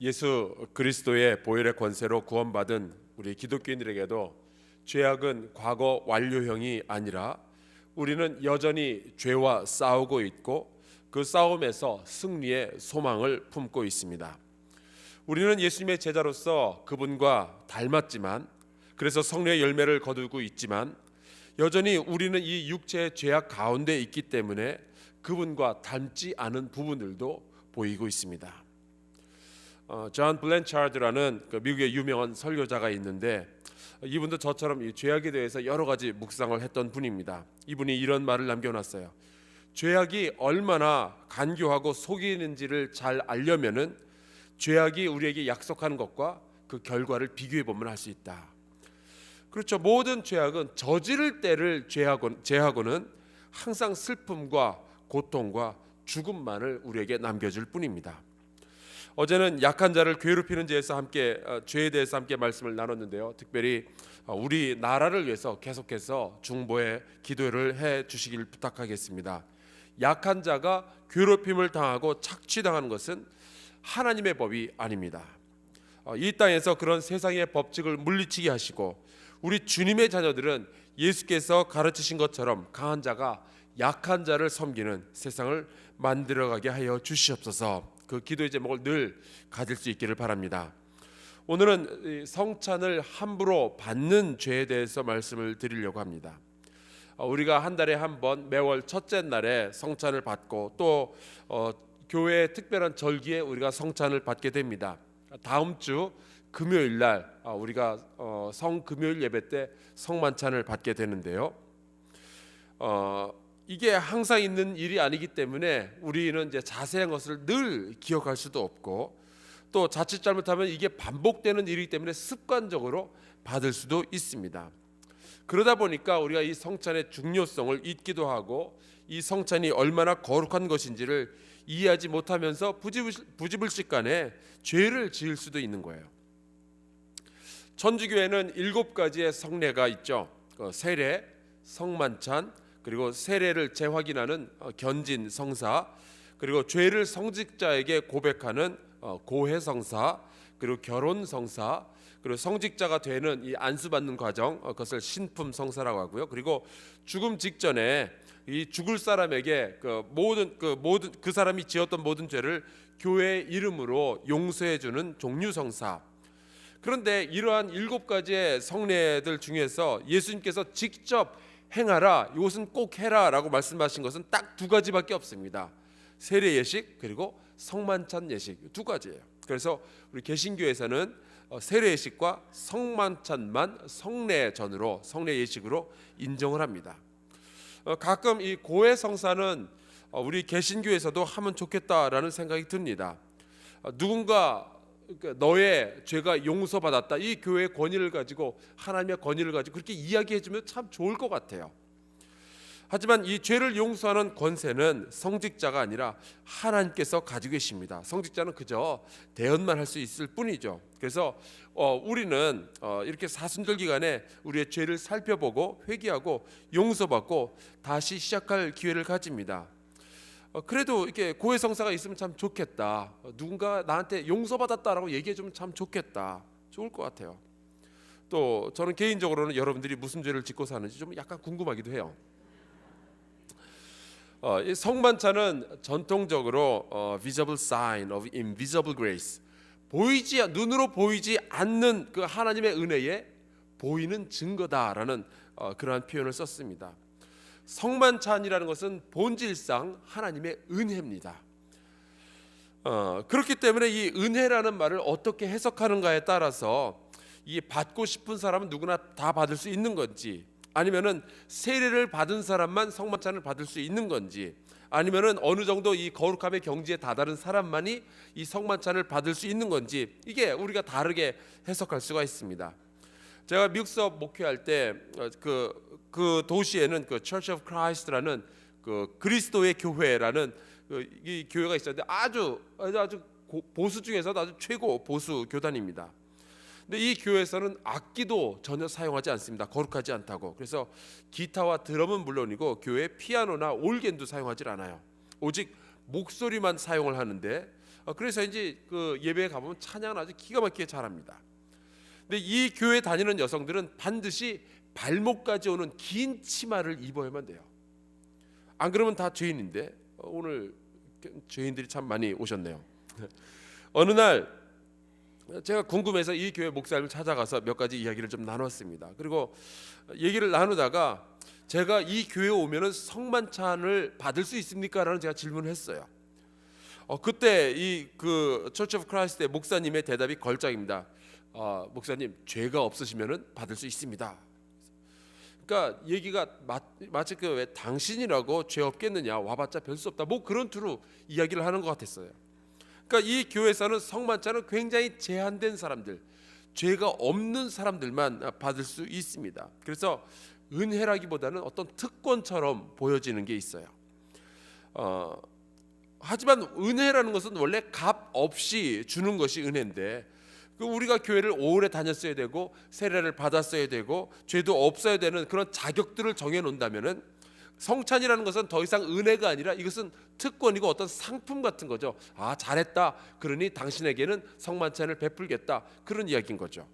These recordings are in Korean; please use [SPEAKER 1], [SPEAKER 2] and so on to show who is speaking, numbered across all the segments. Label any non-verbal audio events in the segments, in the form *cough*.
[SPEAKER 1] 예수 그리스도의 보혈의 권세로 구원받은 우리 기독교인들에게도 죄악은 과거 완료형이 아니라 우리는 여전히 죄와 싸우고 있고 그 싸움에서 승리의 소망을 품고 있습니다. 우리는 예수님의 제자로서 그분과 닮았지만 그래서 성령의 열매를 거두고 있지만 여전히 우리는 이 육체의 죄악 가운데 있기 때문에 그분과 닮지 않은 부분들도 보이고 있습니다. 어, 존 블렌차드라는 그 미국의 유명한 설교자가 있는데 이분도 저처럼 이 죄악에 대해서 여러 가지 묵상을 했던 분입니다. 이분이 이런 말을 남겨놨어요. 죄악이 얼마나 간교하고 속이는지를 잘 알려면은 죄악이 우리에게 약속하는 것과 그 결과를 비교해 보면 알수 있다. 그렇죠. 모든 죄악은 저지를 때를 죄하고, 죄하고는 항상 슬픔과 고통과 죽음만을 우리에게 남겨줄 뿐입니다. 어제는 약한 자를 괴롭히는 죄에서 함께 어, 죄에 대해서 함께 말씀을 나눴는데요. 특별히 어, 우리 나라를 위해서 계속해서 중보에 기도를 해 주시길 부탁하겠습니다. 약한 자가 괴롭힘을 당하고 착취당하는 것은 하나님의 법이 아닙니다. 어, 이 땅에서 그런 세상의 법칙을 물리치게 하시고 우리 주님의 자녀들은 예수께서 가르치신 것처럼 강한 자가 약한 자를 섬기는 세상을 만들어가게 하여 주시옵소서. 그 기도의 제목을 늘 가질 수 있기를 바랍니다. 오늘은 성찬을 함부로 받는 죄에 대해서 말씀을 드리려고 합니다. 어, 우리가 한 달에 한 번 매월 첫째 날에 성찬을 받고 또 어, 교회 특별한 절기에 우리가 성찬을 받게 됩니다. 다음 주 금요일 날 어, 우리가 어, 성 금요일 예배 때 성만찬을 받게 되는데요. 어, 이게 항상 있는 일이 아니기 때문에 우리는 이제 자세한 것을 늘 기억할 수도 없고 또 자칫 잘못하면 이게 반복되는 일이기 때문에 습관적으로 받을 수도 있습니다. 그러다 보니까 우리가 이 성찬의 중요성을 잊기도 하고 이 성찬이 얼마나 거룩한 것인지를 이해하지 못하면서 부지불식 간에 죄를 지을 수도 있는 거예요. 천주교에는 일곱 가지의 성례가 있죠. 그 세례, 성만찬, 그리고 세례를 재확인하는 어, 견진 성사, 그리고 죄를 성직자에게 고백하는 어, 고해 성사, 그리고 결혼 성사, 그리고 성직자가 되는 이 안수받는 과정 어, 그것을 신품 성사라고 하고요. 그리고 죽음 직전에 이 죽을 사람에게 그 모든 그 모든 그 사람이 지었던 모든 죄를 교회 이름으로 용서해 주는 종류 성사. 그런데 이러한 일곱 가지의 성례들 중에서 예수님께서 직접 행하라 이것은 꼭 해라라고 말씀하신 것은 딱 두 가지밖에 없습니다. 세례 예식 그리고 성만찬 예식 두 가지예요. 그래서 우리 개신교에서는 어, 세례 예식과 성만찬만 성례 전으로 성례 예식으로 인정을 합니다. 어, 가끔 이 고해 성사는 어, 우리 개신교에서도 하면 좋겠다라는 생각이 듭니다. 누군가 그러니까 너의 죄가 용서받았다. 이 교회의 권위를 가지고 하나님의 권위를 가지고 그렇게 이야기해 주면 참 좋을 것 같아요. 하지만 이 죄를 용서하는 권세는 성직자가 아니라 하나님께서 가지고 계십니다. 성직자는 그저 대언만 할 수 있을 뿐이죠. 그래서 어, 우리는 어, 이렇게 사순절 기간에 우리의 죄를 살펴보고 회개하고 용서받고 다시 시작할 기회를 가집니다. 어, 그래도 이렇게 고해 성사가 있으면 참 좋겠다. 어, 누군가 나한테 용서받았다라고 얘기해 주면 참 좋겠다. 좋을 것 같아요. 또 저는 개인적으로는 여러분들이 무슨 죄를 짓고 사는지 좀 약간 궁금하기도 해요. 어, 이 성만찬은 전통적으로 어, visible sign of invisible grace 보이지 눈으로 보이지 않는 그 하나님의 은혜에 보이는 증거다라는 어, 그러한 표현을 썼습니다. 성만찬이라는 것은 본질상 하나님의 은혜입니다. 어, 그렇기 때문에 이 은혜라는 말을 어떻게 해석하는가에 따라서 이 받고 싶은 사람은 누구나 다 받을 수 있는 건지 아니면은 세례를 받은 사람만 성만찬을 받을 수 있는 건지 아니면은 어느 정도 이 거룩함의 경지에 다다른 사람만이 이 성만찬을 받을 수 있는 건지 이게 우리가 다르게 해석할 수가 있습니다. 제가 미국서 목회할 때그 그 도시에는 그 Church of Christ라는 그 그리스도의 교회라는 그 이 교회가 있었는데 아주 아주 보수 중에서도 아주 최고 보수 교단입니다. 근데 이 교회에서는 악기도 전혀 사용하지 않습니다. 거룩하지 않다고. 그래서 기타와 드럼은 물론이고 교회 피아노나 올겐도 사용하지 않아요. 오직 목소리만 사용을 하는데 어, 그래서 이제 그 예배에 가보면 찬양을 아주 기가 막히게 잘합니다. 근데 이 교회 다니는 여성들은 반드시 발목까지 오는 긴 치마를 입어야만 돼요. 안 그러면 다 죄인인데 어, 오늘 죄인들이 참 많이 오셨네요. *laughs* 어느 날 제가 궁금해서 이 교회 목사님을 찾아가서 몇 가지 이야기를 좀 나눴습니다. 그리고 얘기를 나누다가 제가 이 교회 오면은 성만찬을 받을 수 있습니까라는 제가 질문을 했어요. 어, 그때 이그 처치 오브 크라이스트의 목사님의 대답이 걸작입니다. 아, 목사님 죄가 없으시면은 받을 수 있습니다. 그러니까 얘기가 마, 마치 그왜 당신이라고 죄 없겠느냐 와봤자 별 수 없다 뭐 그런 투로 이야기를 하는 것 같았어요. 그러니까 이 교회에서는 성만찬은 굉장히 제한된 사람들, 죄가 없는 사람들만 받을 수 있습니다. 그래서 은혜라기보다는 어떤 특권처럼 보여지는 게 있어요. 어, 하지만 은혜라는 것은 원래 값 없이 주는 것이 은혜인데 그 우리가 교회를 오래 다녔어야 되고 세례를 받았어야 되고 죄도 없어야 되는 그런 자격들을 정해 놓는다면은 성찬이라는 것은 더 이상 은혜가 아니라 이것은 특권이고 어떤 상품 같은 거죠. 아 잘했다. 그러니 당신에게는 성만찬을 베풀겠다. 그런 이야기인 거죠.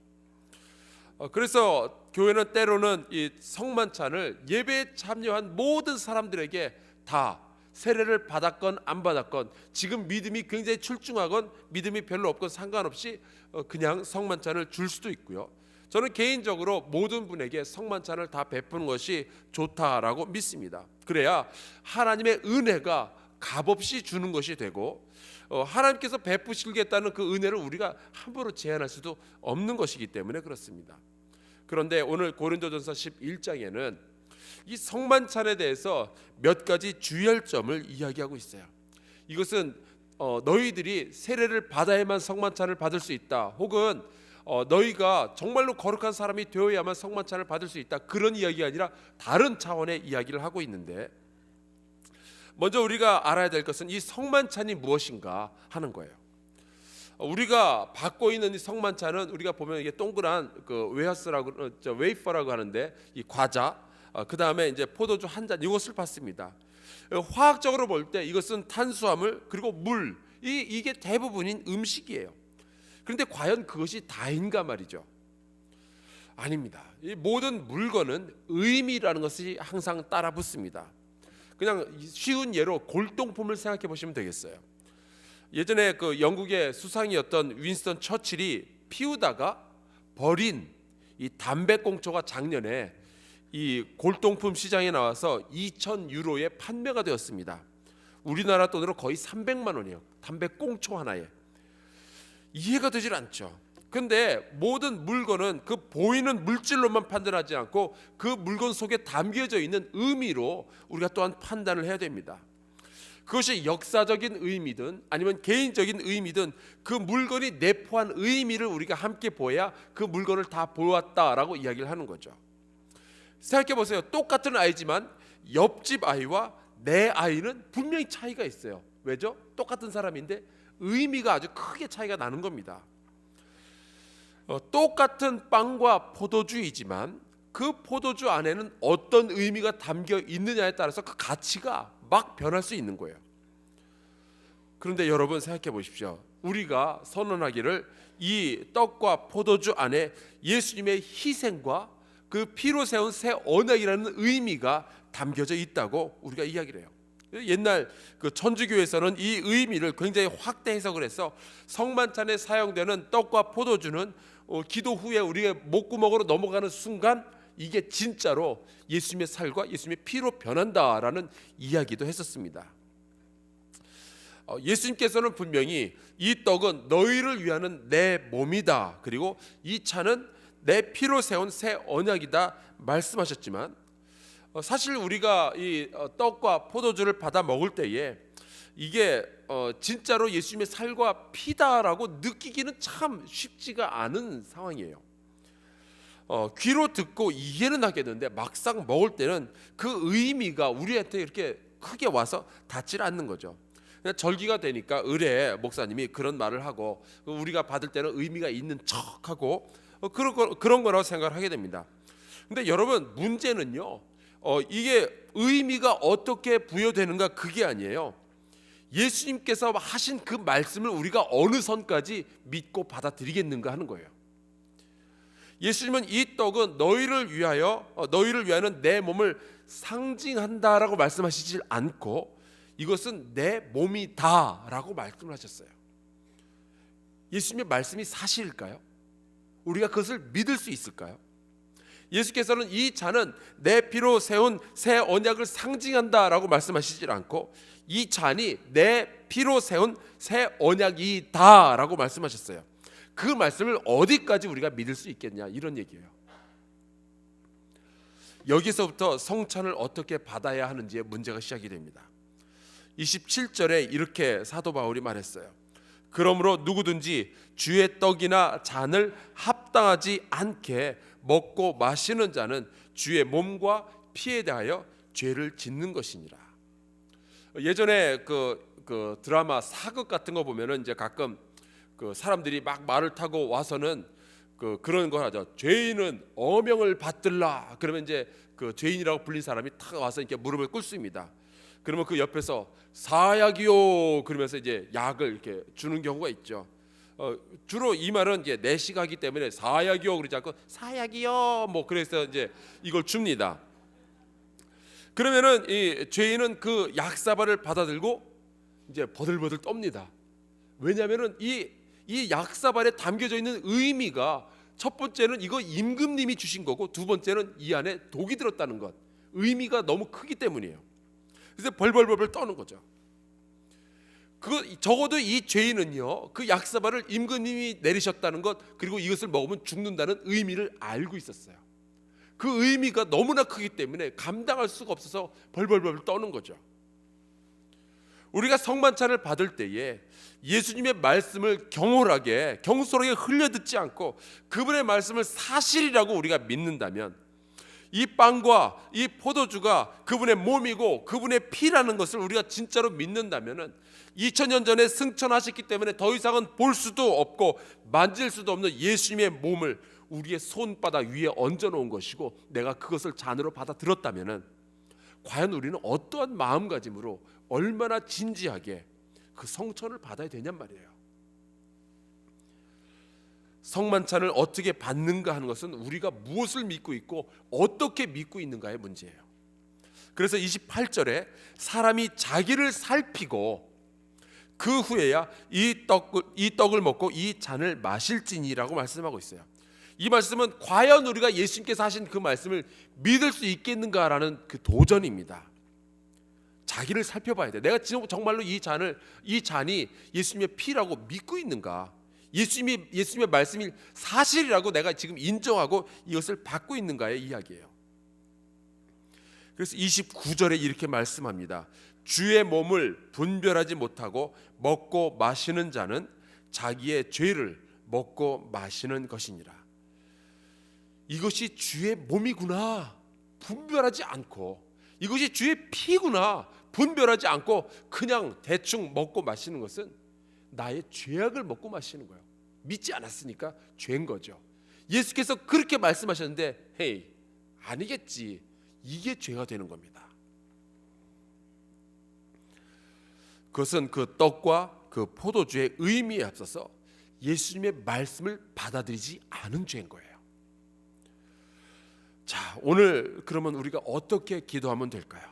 [SPEAKER 1] 어, 그래서 교회는 때로는 이 성만찬을 예배에 참여한 모든 사람들에게 다 세례를 받았건 안 받았건 지금 믿음이 굉장히 출중하건 믿음이 별로 없건 상관없이 어, 그냥 성만찬을 줄 수도 있고요. 저는 개인적으로 모든 분에게 성만찬을 다 베푸는 것이 좋다라고 믿습니다. 그래야 하나님의 은혜가 값없이 주는 것이 되고 어, 하나님께서 베푸시겠다는 그 은혜를 우리가 함부로 제한할 수도 없는 것이기 때문에 그렇습니다. 그런데 오늘 고린도전서 11장에는 이 성만찬에 대해서 몇 가지 주의할 점을 이야기하고 있어요. 이것은 어, 너희들이 세례를 받아야만 성만찬을 받을 수 있다. 혹은 어, 너희가 정말로 거룩한 사람이 되어야만 성만찬을 받을 수 있다. 그런 이야기가 아니라 다른 차원의 이야기를 하고 있는데 먼저 우리가 알아야 될 것은 이 성만찬이 무엇인가 하는 거예요. 어, 우리가 받고 있는 이 성만찬은 우리가 보면 이게 동그란 그 웨하스라고 어, 저 웨이퍼라고 하는데 이 과자 어, 그 다음에 이제 포도주 한 잔 이것을 받습니다. 어, 화학적으로 볼 때 이것은 탄수화물 그리고 물 이, 이게 대부분인 음식이에요. 그런데 과연 그것이 다인가 말이죠. 아닙니다. 이 모든 물건은 의미라는 것이 항상 따라 붙습니다. 그냥 쉬운 예로 골동품을 생각해 보시면 되겠어요. 예전에 그 영국의 수상이었던 윈스턴 처칠이 피우다가 버린 이 담배꽁초가 작년에 이 골동품 시장에 나와서 2천 유로에 판매가 되었습니다. 우리나라 돈으로 거의 300만 원이에요. 담배 꽁초 하나에. 이해가 되질 않죠. 근데 모든 물건은 그 보이는 물질로만 판단하지 않고 그 물건 속에 담겨져 있는 의미로 우리가 또한 판단을 해야 됩니다. 그것이 역사적인 의미든 아니면 개인적인 의미든 그 물건이 내포한 의미를 우리가 함께 보아야 그 물건을 다 보았다라고 이야기를 하는 거죠. 생각해 보세요. 똑같은 아이지만 옆집 아이와 내 아이는 분명히 차이가 있어요. 왜죠? 똑같은 사람인데 의미가 아주 크게 차이가 나는 겁니다. 어, 똑같은 빵과 포도주이지만 그 포도주 안에는 어떤 의미가 담겨 있느냐에 따라서 그 가치가 막 변할 수 있는 거예요. 그런데 여러분 생각해 보십시오. 우리가 선언하기를 이 떡과 포도주 안에 예수님의 희생과 그 피로 세운 새 언약이라는 의미가 담겨져 있다고 우리가 이야기를 해요. 옛날 그 천주교에서는 이 의미를 굉장히 확대 해석을 해서 성만찬에 사용되는 떡과 포도주는 어, 기도 후에 우리의 목구멍으로 넘어가는 순간 이게 진짜로 예수님의 살과 예수님의 피로 변한다라는 이야기도 했었습니다. 어, 예수님께서는 분명히 이 떡은 너희를 위하는 내 몸이다. 그리고 이 차는 내 피로 세운 새 언약이다 말씀하셨지만 어, 사실 우리가 이 어, 떡과 포도주를 받아 먹을 때에 이게 어, 진짜로 예수님의 살과 피다라고 느끼기는 참 쉽지가 않은 상황이에요. 어, 귀로 듣고 이해는 하겠는데 막상 먹을 때는 그 의미가 우리한테 이렇게 크게 와서 닿질 않는 거죠. 절기가 되니까 의뢰 목사님이 그런 말을 하고 우리가 받을 때는 의미가 있는 척하고 어, 그런 거, 그런 거라고 생각을 하게 됩니다. 근데 여러분 문제는요. 어, 이게 의미가 어떻게 부여되는가 그게 아니에요. 예수님께서 하신 그 말씀을 우리가 어느 선까지 믿고 받아들이겠는가 하는 거예요. 예수님은 이 떡은 너희를 위하여 어, 너희를 위하여는 내 몸을 상징한다라고 말씀하시질 않고 이것은 내 몸이다라고 말씀을 하셨어요. 예수님의 말씀이 사실일까요? 우리가 그것을 믿을 수 있을까요? 예수께서는 이 잔은 내 피로 세운 새 언약을 상징한다라고 말씀하시질 않고 이 잔이 내 피로 세운 새 언약이다라고 말씀하셨어요. 그 말씀을 어디까지 우리가 믿을 수 있겠냐 이런 얘기예요. 여기서부터 성찬을 어떻게 받아야 하는지의 문제가 시작이 됩니다. 27절에 이렇게 사도 바울이 말했어요. 그러므로 누구든지 주의 떡이나 잔을 합 당하지 않게 먹고 마시는 자는 주의 몸과 피에 대하여 죄를 짓는 것이니라. 예전에 그, 그 드라마 사극 같은 거 보면은 이제 가끔 그 사람들이 막 말을 타고 와서는 그 그런 거 하죠. 죄인은 어명을 받들라. 그러면 이제 그 죄인이라고 불린 사람이 탁 와서 이렇게 무릎을 꿇습니다. 그러면 그 옆에서 사약이요 그러면서 이제 약을 이렇게 주는 경우가 있죠. 어, 주로 이 말은 이제 내시가기 때문에 사약이요 그러지 않고 사약이요 뭐 그래서 이제 이걸 줍니다. 그러면은 이 죄인은 그 약사발을 받아들고 이제 버들버들 떱니다. 왜냐하면은 이 이 약사발에 담겨져 있는 의미가 첫 번째는 이거 임금님이 주신 거고 두 번째는 이 안에 독이 들었다는 것 의미가 너무 크기 때문이에요. 그래서 벌벌벌벌 떠는 거죠. 그 적어도 이 죄인은요 그 약사발을 임금님이 내리셨다는 것 그리고 이것을 먹으면 죽는다는 의미를 알고 있었어요. 그 의미가 너무나 크기 때문에 감당할 수가 없어서 벌벌벌 떠는 거죠. 우리가 성만찬을 받을 때에 예수님의 말씀을 경홀하게 경솔하게 흘려 듣지 않고 그분의 말씀을 사실이라고 우리가 믿는다면 이 빵과 이 포도주가 그분의 몸이고 그분의 피라는 것을 우리가 진짜로 믿는다면은 2000년 전에 승천하셨기 때문에 더 이상은 볼 수도 없고 만질 수도 없는 예수님의 몸을 우리의 손바닥 위에 얹어 놓은 것이고 내가 그것을 잔으로 받아들었다면은 과연 우리는 어떠한 마음가짐으로 얼마나 진지하게 그 성천을 받아야 되냔 말이에요. 성만찬을 어떻게 받는가 하는 것은 우리가 무엇을 믿고 있고 어떻게 믿고 있는가의 문제예요. 그래서 28절에 사람이 자기를 살피고 그 후에야 이 떡을 이 떡을 먹고 이 잔을 마실지니라고 말씀하고 있어요. 이 말씀은 과연 우리가 예수님께서 하신 그 말씀을 믿을 수 있겠는가라는 그 도전입니다. 자기를 살펴봐야 돼. 내가 정말로 이 잔을 이 잔이 예수님의 피라고 믿고 있는가? 예수님이 예수님의 말씀이 사실이라고 내가 지금 인정하고 이것을 받고 있는가의 이야기예요. 그래서 29절에 이렇게 말씀합니다. 주의 몸을 분별하지 못하고 먹고 마시는 자는 자기의 죄를 먹고 마시는 것이니라. 이것이 주의 몸이구나 분별하지 않고 이것이 주의 피구나 분별하지 않고 그냥 대충 먹고 마시는 것은 나의 죄악을 먹고 마시는 거예요. 믿지 않았으니까 죄인 거죠. 예수께서 그렇게 말씀하셨는데 헤이 아니겠지. 이게 죄가 되는 겁니다. 그것은 그 떡과 그 포도주의 의미에 앞서서 예수님의 말씀을 받아들이지 않은 죄인 거예요. 자, 오늘 그러면 우리가 어떻게 기도하면 될까요?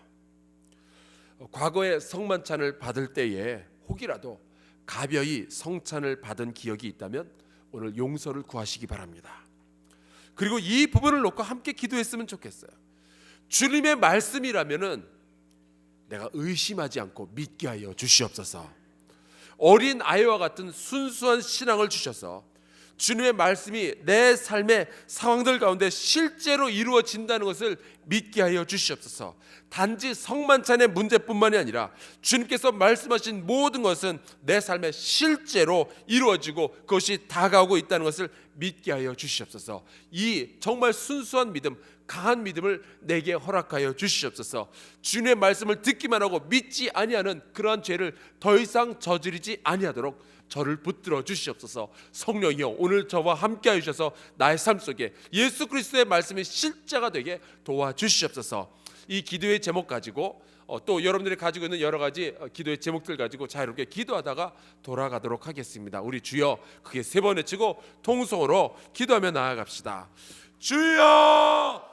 [SPEAKER 1] 과거에 성만찬을 받을 때에 혹이라도 가벼이 성찬을 받은 기억이 있다면 오늘 용서를 구하시기 바랍니다. 그리고 이 부분을 놓고 함께 기도했으면 좋겠어요. 주님의 말씀이라면은 내가 의심하지 않고 믿게 하여 주시옵소서. 어린 아이와 같은 순수한 신앙을 주셔서 주님의 말씀이 내 삶의 상황들 가운데 실제로 이루어진다는 것을 믿게 하여 주시옵소서. 단지 성만찬의 문제뿐만이 아니라 주님께서 말씀하신 모든 것은 내 삶에 실제로 이루어지고 그것이 다가오고 있다는 것을 믿게 하여 주시옵소서. 이 정말 순수한 믿음, 강한 믿음을 내게 허락하여 주시옵소서. 주님의 말씀을 듣기만 하고 믿지 아니하는 그러한 죄를 더 이상 저지르지 아니하도록 저를 붙들어 주시옵소서. 성령이여 오늘 저와 함께 하셔서 나의 삶 속에 예수 그리스도의 말씀이 실제가 되게 도와 주시옵소서. 이 기도의 제목 가지고 어, 또 여러분들이 가지고 있는 여러 가지 어, 기도의 제목들 가지고 자유롭게 기도하다가 돌아가도록 하겠습니다. 우리 주여 그게 세 번 외치고 통성으로 기도하며 나아갑시다. 주여